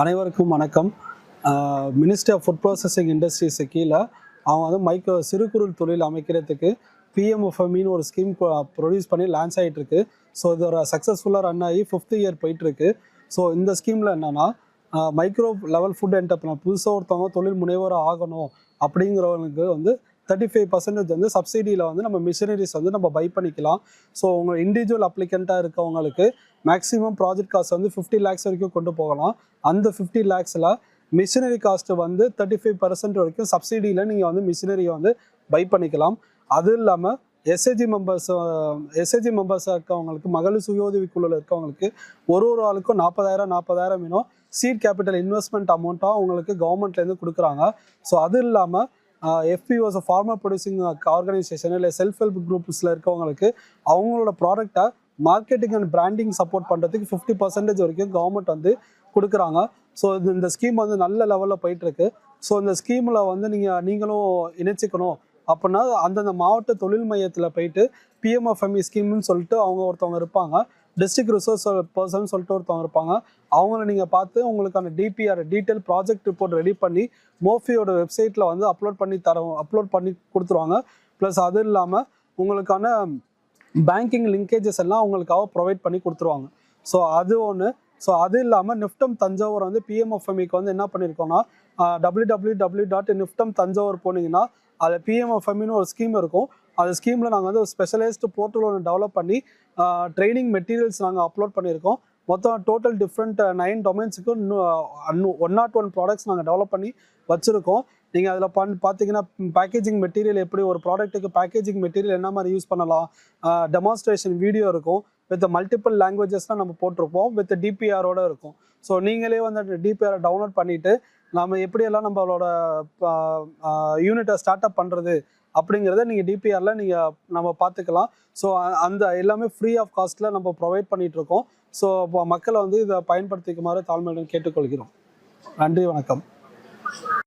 அனைவருக்கும் வணக்கம். Ministry of food processing industries கீழே அவங்க வந்து மைக்ரோ சிறு குறு தொழில் அமைக்கிறதுக்கு பிஎம்எஃப்எம்இன்னு ஒரு ஸ்கீம் ப்ரொடியூஸ் பண்ணி லான்ச் ஆகிட்டுருக்கு ஸோ இது ஒரு சக்ஸஸ்ஃபுல்லாக ரன் ஆகி ஃபிஃப்த் இயர் போயிட்டுருக்கு. ஸோ இந்த ஸ்கீமில் என்னென்னா மைக்ரோ லெவல் ஃபுட் என்டர்பிரினர் புதுசாக ஒருத்தவங்க தொழில் முனைவோராக ஆகணும் அப்படிங்கிறவங்களுக்கு வந்து தேர்ட்டி ஃபைவ் பர்சன்டேஜ் வந்து சப்சிடியில் வந்து நம்ம மிஷினரிஸ் வந்து நம்ம பை பண்ணிக்கலாம். ஸோ உங்கள் இண்டிவிஜுவல் அப்ளிகண்ட்டாக இருக்கவங்களுக்கு மேக்ஸிமம் ப்ராஜெக்ட் காஸ்ட் வந்து ஃபிஃப்டி லேக்ஸ் வரைக்கும் கொண்டு போகலாம். அந்த ஃபிஃப்டி லேக்ஸில் மிஷினரி காஸ்ட்டு வந்து தேர்ட்டி ஃபைவ் பர்சன்ட் வரைக்கும் சப்சிடியில் நீங்கள் வந்து மிஷினரியை வந்து பை பண்ணிக்கலாம். அதுவும் இல்லாமல் எஸ்ஏஜி மெம்பர்ஸ் எஸ்ஏஜி மெம்பர்ஸாக இருக்கவங்களுக்கு மகளிர் சுய உதவி குழுவில் இருக்கவங்களுக்கு ஒரு ஒரு ஆளுக்கும் நாற்பதாயிரம் நாற்பதாயிரம் வேணும். சீட் கேபிட்டல் இன்வெஸ்ட்மெண்ட் அமௌண்ட்டாக உங்களுக்கு கவர்மெண்ட்லேருந்து கொடுக்குறாங்க. ஸோ அது இல்லாமல் எஃபிஓஸ் ஃபார்மர் ப்ரொடியூசிங் ஆர்கனைசேஷன் இல்லை செல்ஃப் ஹெல்ப் குரூப்ஸில் இருக்கவங்களுக்கு அவங்களோட ப்ராடக்டை மார்க்கெட்டிங் அண்ட் பிராண்டிங் சப்போர்ட் பண்ணுறதுக்கு ஃபிஃப்டி பர்சன்டேஜ் வரைக்கும் கவர்மெண்ட் வந்து கொடுக்குறாங்க. ஸோ இது இந்த ஸ்கீம் வந்து நல்ல லெவலில் போயிட்டுருக்கு. ஸோ இந்த ஸ்கீமில் வந்து நீங்கள் நீங்களும் இணைச்சிக்கணும். அப்படின்னா அந்தந்த மாவட்ட தொழில் மையத்தில் போயிட்டு பிஎம்எஃப்எம்இ ஸ்கீம்னு சொல்லிட்டு அவங்க ஒருத்தவங்க இருப்பாங்க. டிஸ்ட்ரிக்ட் ரிசோர்ஸ் பர்சன் சொல்லிட்டு ஒருத்தவங்க இருப்பாங்க. அவங்கள நீங்கள் பார்த்து உங்களுக்கான DPR detail project report ready பண்ணி மோஃபியோட வெப்சைட்டில் வந்து அப்லோட் பண்ணி தரோம் அப்லோட் பண்ணி கொடுத்துருவாங்க. ப்ளஸ் அது இல்லாமல் உங்களுக்கான பேங்கிங் லிங்கேஜஸ் எல்லாம் உங்களுக்காக ப்ரொவைட் பண்ணி கொடுத்துருவாங்க. ஸோ அது ஒன்று ஸோ அது இல்லாமல் நிஃப்டம் தஞ்சாவூர் வந்து பிஎம்எஃப்எம்இக்கு வந்து என்ன பண்ணியிருக்கோம்னா W W W dot NIFTEM Thanjavur போனீங்கன்னா அதில் பிஎம்எஃப்எம்இன்னு ஒரு ஸ்கீம் இருக்கும். அந்த ஸ்கீமில் நாங்கள் வந்து ஒரு ஸ்பெஷலைஸ்டு போர்ட்டல் ஒன்று டெவலப் பண்ணி ட்ரைனிங் மெட்டீரியல்ஸ் நாங்கள் அப்லோட் பண்ணியிருக்கோம். மொத்தம் டோட்டல் டிஃப்ரெண்ட் நைன் டொமைன்ஸுக்கு ஒன் நாட் ஒன் ப்ராடக்ட்ஸ் நாங்கள் டெவலப் பண்ணி வச்சுருக்கோம். நீங்கள் அதில் பண் பார்த்தீங்கன்னா பேக்கேஜிங் மெட்டீரியல் எப்படி ஒரு ப்ராடக்ட்டுக்கு பேக்கேஜிங் மெட்டீரியல் என்ன மாதிரி யூஸ் பண்ணலாம் டெமான்ஸ்ட்ரேஷன் வீடியோ இருக்கும். வித் மல்டிபிள் லாங்குவேஜஸ்லாம் நம்ம போட்டிருப்போம் வித் டிபிஆரோட இருக்கும். ஸோ நீங்களே வந்து அந்த டிபிஆரை டவுன்லோட் பண்ணிவிட்டு நம்ம எப்படியெல்லாம் நம்மளோட யூனிட்டை ஸ்டார்ட் அப் பண்ணுறது அப்படிங்கிறத நீங்கள் டிபிஆரில் நீங்கள் நம்ம பார்த்துக்கலாம். ஸோ அந்த எல்லாமே ஃப்ரீ ஆஃப் காஸ்ட்டில் நம்ம ப்ரொவைட் பண்ணிகிட்ருக்கோம் இருக்கோம். ஸோ மக்களை வந்து இதை பயன்படுத்திக்குமாறு தாழ்மையுடன் கேட்டுக்கொள்கிறோம். நன்றி வணக்கம்.